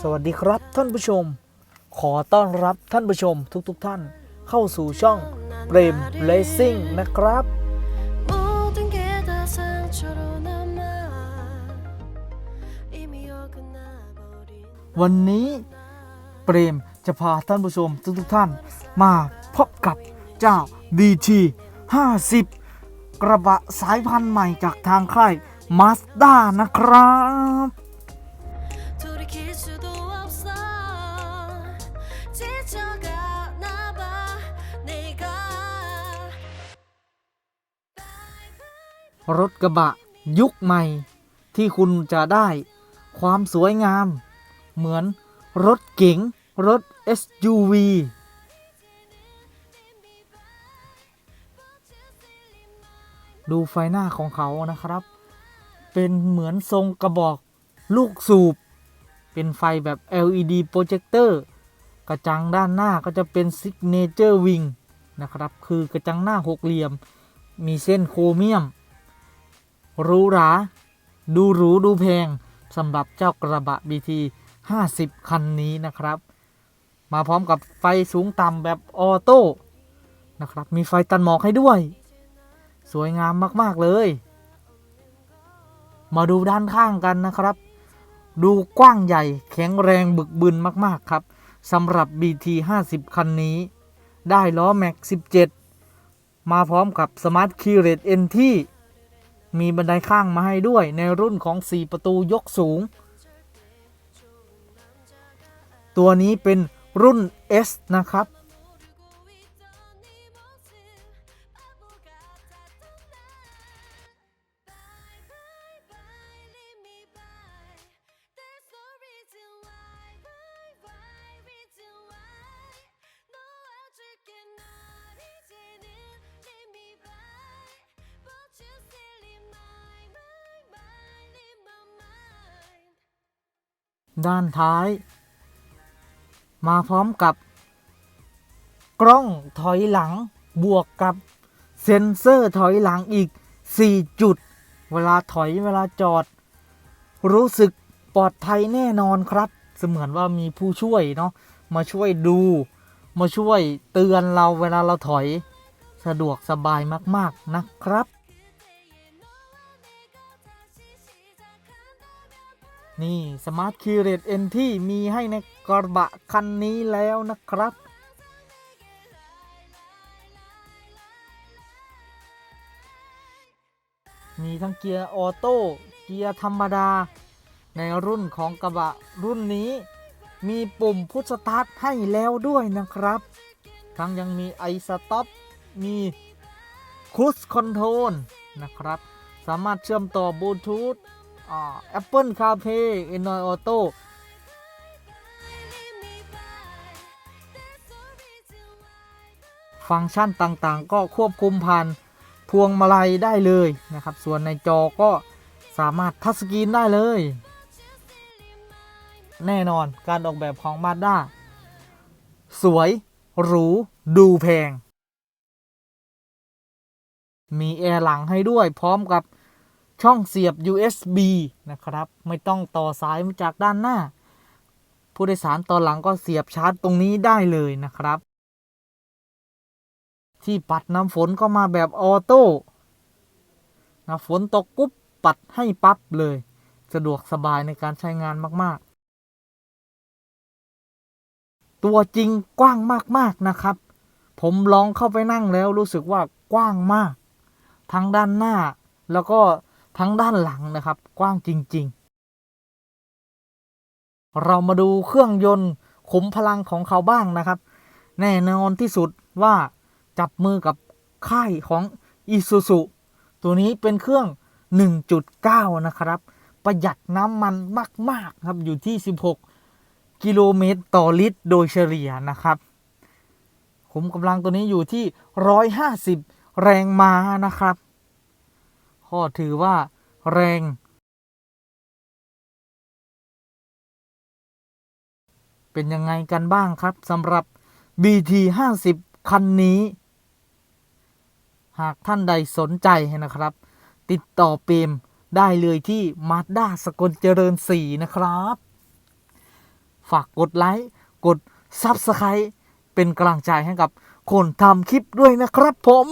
สวัสดีครับท่านผู้ชม ขอต้อนรับท่านผู้ชมทุกๆทท่าน เข้าสู่ช่องเปรมเลสซิ่งนะครับ วันนี้เปรมจะพาท่านผู้ชมทุกๆทท่าน มาพบกับเจ้า DT 50 กระบะสายพันธุ์ใหม่จากทางค่ายมาสด้านะครับ รถกระบะยุคใหม่ ที่คุณจะได้ความสวยงาม เหมือนรถเก๋งรถ SUV ดูไฟหน้าของเขานะครับ เป็นเหมือนทรงกระบอกลูกสูบ เป็นไฟแบบ LED โปรเจคเตอร์กระจังด้านหน้าก็จะเป็น Signature Wing นะครับ คือกระจังหน้าหกเหลี่ยม มีเส้นโครเมียม รูหรา ดูหรูดูแพงสำหรับเจ้ากระบะ BT 50 คันนี้นะครับ มาพร้อมกับไฟสูงต่ำแบบออโต้นะครับ มีไฟตันหมอกให้ด้วย สวยงามมาก ๆ เลย มาดูด้านข้างกันนะครับ ดูกว้างใหญ่แข็งแรงบึกบึนมาก ๆ ครับสำหรับ BT 50 คันนี้ ได้ล้อแม็ก 17 มาพร้อมกับ Smart Key Rate N ที่ มีบันไดข้างมาให้ด้วยในรุ่นของ 4 ประตูยกสูง ตัวนี้เป็นรุ่น S นะครับ ด้านท้าย มาพร้อมกับ กล้องถอยหลังบวกกับเซ็นเซอร์ถอยหลังอีก 4 จุด เวลาถอยเวลาจอด รู้สึกปลอดภัยแน่นอนครับ เสมือนว่ามีผู้ช่วยเนาะมาช่วยดู มาช่วยเตือนเราเวลาเราถอย สะดวกสบายมาก ๆ นะครับ นี่สมาร์ทคีย์เรตเอ็นที่มีให้ในกระบะคันนี้แล้วนะครับมีทั้งเกียร์ออโต้ เกียร์ธรรมดา ในรุ่นของกระบะรุ่นนี้ มีปุ่มพุชสตาร์ทให้แล้วด้วยนะครับ ทั้งยังมีไอสต็อป มีคูสคอนโทรลนะครับ สามารถเชื่อมต่อบลูทูธ อ่า Apple CarPlay Android Auto ฟังก์ชันต่างๆ ก็ควบคุมผ่านพวงมาลัยได้เลยนะครับ ส่วนในจอก็สามารถทัชสกรีนได้เลย แน่นอนการออกแบบของ Mazda สวย หรู ดูแพง มีแอร์หลังให้ด้วยพร้อมกับ ช่องเสียบ USB นะครับ ไม่ต้องต่อสายมาจากด้านหน้า ผู้โดยสารตอนหลังก็เสียบชาร์จตรงนี้ได้เลยนะครับ ที่ปัดน้ำฝนก็มาแบบออโต้นะฝนตกปุ๊บปัดให้ปั๊บเลย สะดวกสบายในการใช้งานมาก ๆ ตัวจริงกว้างมาก ๆ นะครับ ผมลองเข้าไปนั่งแล้วรู้สึกว่ากว้างมาก ทั้งด้านหน้าแล้วก็ ทั้งด้านหลังนะครับ กว้างจริง ๆ เรามาดูเครื่องยนต์ขุมพลังของเขาบ้างนะครับ แน่นอนที่สุดว่าจับมือกับค่ายของ i s u z u ตัวนี้เป็นเครื่อง 1.9 นะครับ ประหยัดน้ำมันมาก ๆ ครับ อยู่ที่ 16 กิโลเมตรต่อลิตร โดยเฉลี่ยนะครับขุมกำลังตัวนี้อยู่ที่ 150 แรงม้านะครับ ก็ถือว่าแรง เป็นยังไงกันบ้างครับสำหรับ BT 50คันนี้ หากท่านใดสนใจนะครับ ติดต่อเปมได้เลยที่มาด้าสกลเจริญสีนะครับ ฝากกดไลค์ กด Subscribe เป็นกำลังใจให้กับคนทำคลิปด้วยนะครับผม